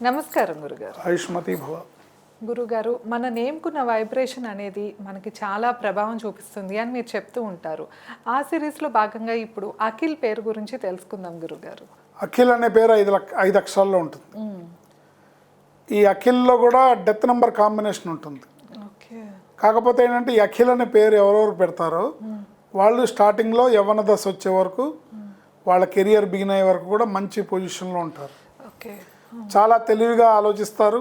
నమస్కారం గురుగారు. ఆయుష్మతి భవ. గురుగారు మన నేమ్కున్న వైబ్రేషన్ అనేది మనకి చాలా ప్రభావం చూపిస్తుంది అని మీరు చెప్తూ ఉంటారు. ఆ సిరీస్లో భాగంగా ఇప్పుడు అఖిల్ పేరు గురించి తెలుసుకుందాం గురుగారు. అఖిల్ అనే పేరు ఐదు ఐదు అక్షరాల్లో ఉంటుంది. ఈ అఖిల్లో కూడా డెత్ నెంబర్ కాంబినేషన్ ఉంటుంది. ఓకే. కాకపోతే ఏంటంటే ఈ అఖిల్ అనే పేరు ఎవరెవరు పెడతారో వాళ్ళు స్టార్టింగ్లో యవ్వన దశ వచ్చే వరకు వాళ్ళ కెరియర్ బిగిన్ అయ్యే వరకు కూడా మంచి పొజిషన్లో ఉంటారు. ఓకే. చాలా తెలివిగా ఆలోచిస్తారు.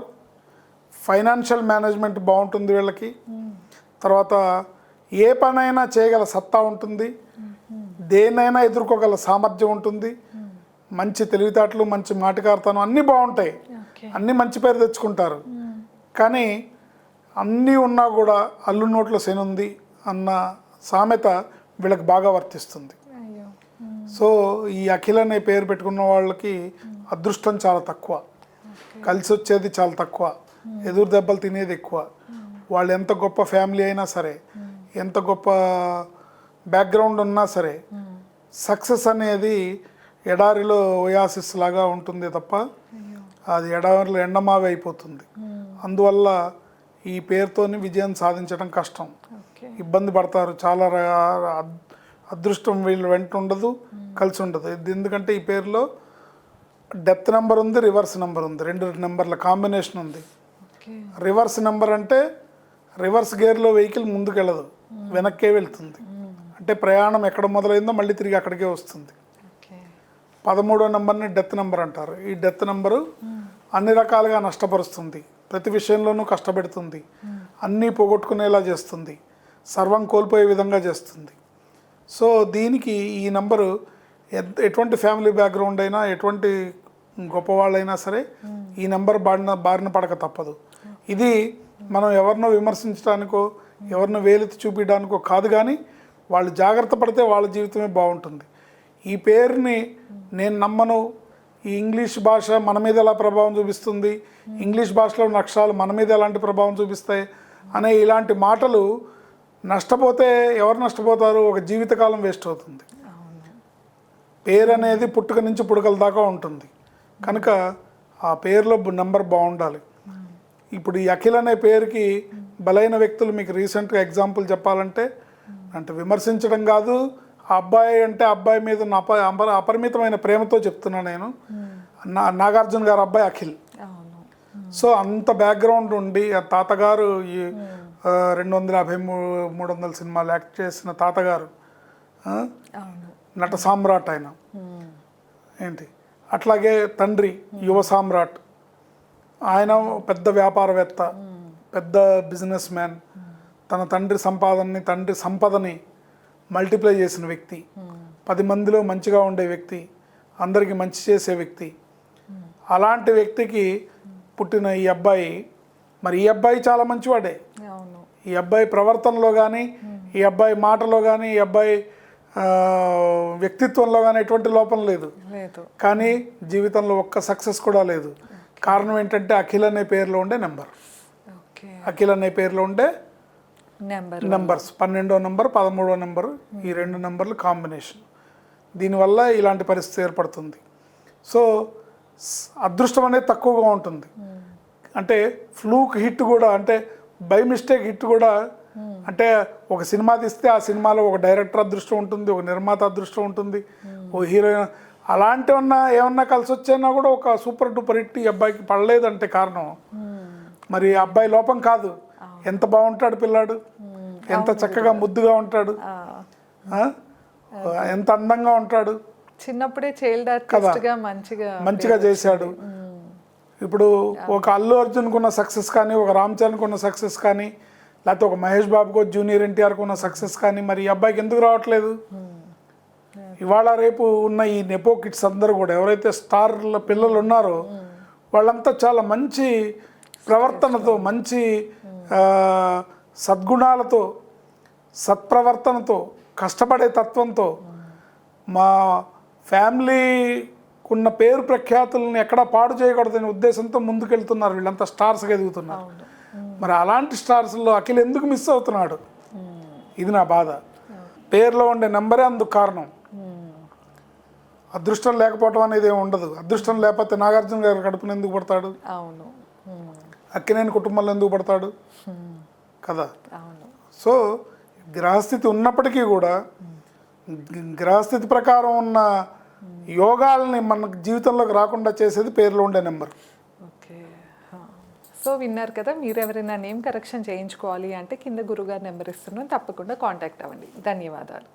ఫైనాన్షియల్ మేనేజ్మెంట్ బాగుంటుంది వీళ్ళకి. తర్వాత ఏ పనైనా చేయగల సత్తా ఉంటుంది. దేన్నైనా ఎదుర్కోగల సామర్థ్యం ఉంటుంది. మంచి తెలివితేటలు మంచి మాటకారుతనం అన్నీ బాగుంటాయి. అన్నీ మంచి పేరు తెచ్చుకుంటారు. కానీ అన్నీ ఉన్నా కూడా అల్లు నోట్లో శనుంది అన్న సామెత వీళ్ళకి బాగా వర్తిస్తుంది. సో ఈ అఖిల్ అనే పేరు పెట్టుకున్న వాళ్ళకి అదృష్టం చాలా తక్కువ. కలిసి వచ్చేది చాలా తక్కువ. ఎదురు దెబ్బలు తినేది ఎక్కువ. వాళ్ళు ఎంత గొప్ప ఫ్యామిలీ అయినా సరే ఎంత గొప్ప బ్యాక్గ్రౌండ్ ఉన్నా సరే సక్సెస్ అనేది ఎడారిలో ఒయాసిస్ లాగా ఉంటుంది తప్ప అది ఎడారిలో ఎండమావి అయిపోతుంది. అందువల్ల ఈ పేరుతోని విజయం సాధించడం కష్టం. ఇబ్బంది పడతారు. చాలా అదృష్టం వీళ్ళు వెంట ఉండదు కలిసి ఉండదు. ఇది ఎందుకంటే ఈ పేరులో డెత్ నెంబర్ ఉంది రివర్స్ నెంబర్ ఉంది. రెండు నెంబర్ల కాంబినేషన్ ఉంది. రివర్స్ నెంబర్ అంటే రివర్స్ గేర్లో వెహికల్ ముందుకెళ్ళదు వెనక్కే వెళ్తుంది. అంటే ప్రయాణం ఎక్కడ మొదలైందో మళ్ళీ తిరిగి అక్కడికే వస్తుంది. పదమూడో నెంబర్ని డెత్ నెంబర్ అంటారు. ఈ డెత్ నెంబరు అన్ని రకాలుగా నష్టపరుస్తుంది. ప్రతి విషయంలోనూ కష్టపెడుతుంది. అన్నీ పోగొట్టుకునేలా చేస్తుంది. సర్వం కోల్పోయే విధంగా చేస్తుంది. సో దీనికి ఈ నంబరు ఎట్- ఎటువంటి ఫ్యామిలీ బ్యాక్గ్రౌండ్ అయినా ఎటువంటి గొప్పవాళ్ళైనా సరే ఈ నెంబర్ బారిన బారిన పడక తప్పదు. ఇది మనం ఎవరినో విమర్శించడానికో ఎవరినో వేలెత్తి చూపించడానికో కాదు కానీ వాళ్ళు జాగ్రత్త పడితే వాళ్ళ జీవితమే బాగుంటుంది. ఈ పేరుని నేను నమ్మను. ఈ ఇంగ్లీష్ భాష మన మీద ఎలా ప్రభావం చూపిస్తుంది? ఇంగ్లీష్ భాషలో అక్షరాలు మన మీద ఎలాంటి ప్రభావం చూపిస్తాయి? అనే ఇలాంటి మాటలు నష్టపోతే ఎవరు నష్టపోతారు? ఒక జీవితకాలం వేస్ట్ అవుతుంది. పేరు అనేది పుట్టుక నుంచి పుడకల దాకా ఉంటుంది. కనుక ఆ పేరులో నెంబర్ బాగుండాలి. ఇప్పుడు ఈ అఖిల్ అనే పేరుకి బలైన వ్యక్తులు మీకు రీసెంట్గా ఎగ్జాంపుల్ చెప్పాలంటే అంటే విమర్శించడం కాదు ఆ అబ్బాయి అంటే అబ్బాయి మీద అప అప- అపరిమితమైన ప్రేమతో చెప్తున్నా నేను. నా నాగార్జున గారు అబ్బాయి అఖిల్. సో అంత బ్యాక్గ్రౌండ్ ఉండి ఆ తాతగారు ఈ రెండు వందల యాభై మూడు మూడు వందల సినిమాలు యాక్ట్ చేసిన తాతగారు నట సామ్రాట్ ఆయన. మ్మ్. ఏంటి? అట్లాగే తండ్రి యువ సామ్రాట్. ఆయన పెద్ద వ్యాపారవేత్త పెద్ద బిజినెస్ మ్యాన్. తన తండ్రి సంపాదనని తండ్రి సంపదని మల్టిప్లై చేసిన వ్యక్తి. పది మందిలో మంచిగా ఉండే వ్యక్తి అందరికీ మంచి చేసే వ్యక్తి. అలాంటి వ్యక్తికి పుట్టిన ఈ అబ్బాయి మరి ఈ అబ్బాయి చాలా మంచివాడే. ఈ అబ్బాయి ప్రవర్తనలో కానీ ఈ అబ్బాయి మాటలో కానీ ఈ అబ్బాయి వ్యక్తిత్వంలో కానీ ఎటువంటి లోపం లేదు. కానీ జీవితంలో ఒక్క సక్సెస్ కూడా లేదు. కారణం ఏంటంటే అఖిల్ అనే పేరులో ఉండే నెంబర్. అఖిల్ అనే పేరులో ఉండే నెంబర్. నెంబర్స్. పన్నెండో నెంబర్ పదమూడో నెంబర్ ఈ రెండు నెంబర్లు కాంబినేషన్. దీనివల్ల ఇలాంటి పరిస్థితి ఏర్పడుతుంది. స్- అదృష్టం అనేది తక్కువగా ఉంటుంది. అంటే ఫ్లూక్ హిట్ కూడా అంటే బై మిస్టేక్ హిట్ కూడా అంటే ఒక సినిమా తీస్తే ఆ సినిమాలో ఒక డైరెక్టర్ అదృష్టం ఉంటుంది ఒక నిర్మాత అదృష్టం ఉంటుంది ఓ హీరోయిన్ అలాంటివన్నా ఏమన్నా కలిసి వచ్చైనా కూడా ఒక సూపర్ డూపర్ హిట్ ఈ అబ్బాయికి పడలేదంటే కారణం. మరి ఆ అబ్బాయి లోపం కాదు. ఎంత బాగుంటాడు పిల్లాడు. ఎంత చక్కగా ముద్దుగా ఉంటాడు? ఎంత అందంగా ఉంటాడు. చిన్నప్పుడే చైల్డ్ ఆర్టిస్ట్గా మంచిగా మంచిగా చేశాడు. ఇప్పుడు ఒక అల్లు అర్జున్కు ఉన్న సక్సెస్ కానీ ఒక రామ్ చరణ్కు ఉన్న సక్సెస్ కానీ లేకపోతే ఒక మహేష్ బాబుకు జూనియర్ ఎన్టీఆర్కు ఉన్న సక్సెస్ కానీ మరి ఈ అబ్బాయికి ఎందుకు రావట్లేదు? ఇవాళ రేపు ఉన్న ఈ నెపో కిడ్స్ అందరూ కూడా ఎవరైతే స్టార్ల పిల్లలు ఉన్నారో వాళ్ళంతా చాలా మంచి ప్రవర్తనతో మంచి సద్గుణాలతో సత్ప్రవర్తనతో కష్టపడే తత్వంతో మా ఫ్యామిలీ ఉన్న పేరు ప్రఖ్యాతులను ఎక్కడా పాడు చేయకూడదనే ఉద్దేశంతో ముందుకెళ్తున్నారు వీళ్ళంతా స్టార్స్గా ఎదుగుతున్నారు. మరి అలాంటి స్టార్స్లో అఖిల్ ఎందుకు మిస్ అవుతున్నాడు? ఇది నా బాధ. పేరులో ఉండే నెంబరే అందుకు కారణం. అదృష్టం లేకపోవటం అనేది ఏమి ఉండదు. అదృష్టం లేకపోతే నాగార్జున గారు కడుపున ఎందుకు పడతాడు? అవును. అక్కినేని కుటుంబంలో ఎందుకు పడతాడు? కదా? సో గ్రహస్థితి ఉన్నప్పటికీ కూడా గ్రహస్థితి ప్రకారం ఉన్న యోగాలని మన జీవితంలోకి రాకుండా చేసేది పేర్లో ఉండే నెంబర్. ఓకే. సో విన్నారు కదా మీరు ఎవరైనా నేమ్ కరెక్షన్ చేయించుకోవాలి అంటే కింద గురుగారు నెంబర్ ఇస్తున్నాను తప్పకుండా కాంటాక్ట్ అవ్వండి. ధన్యవాదాలు.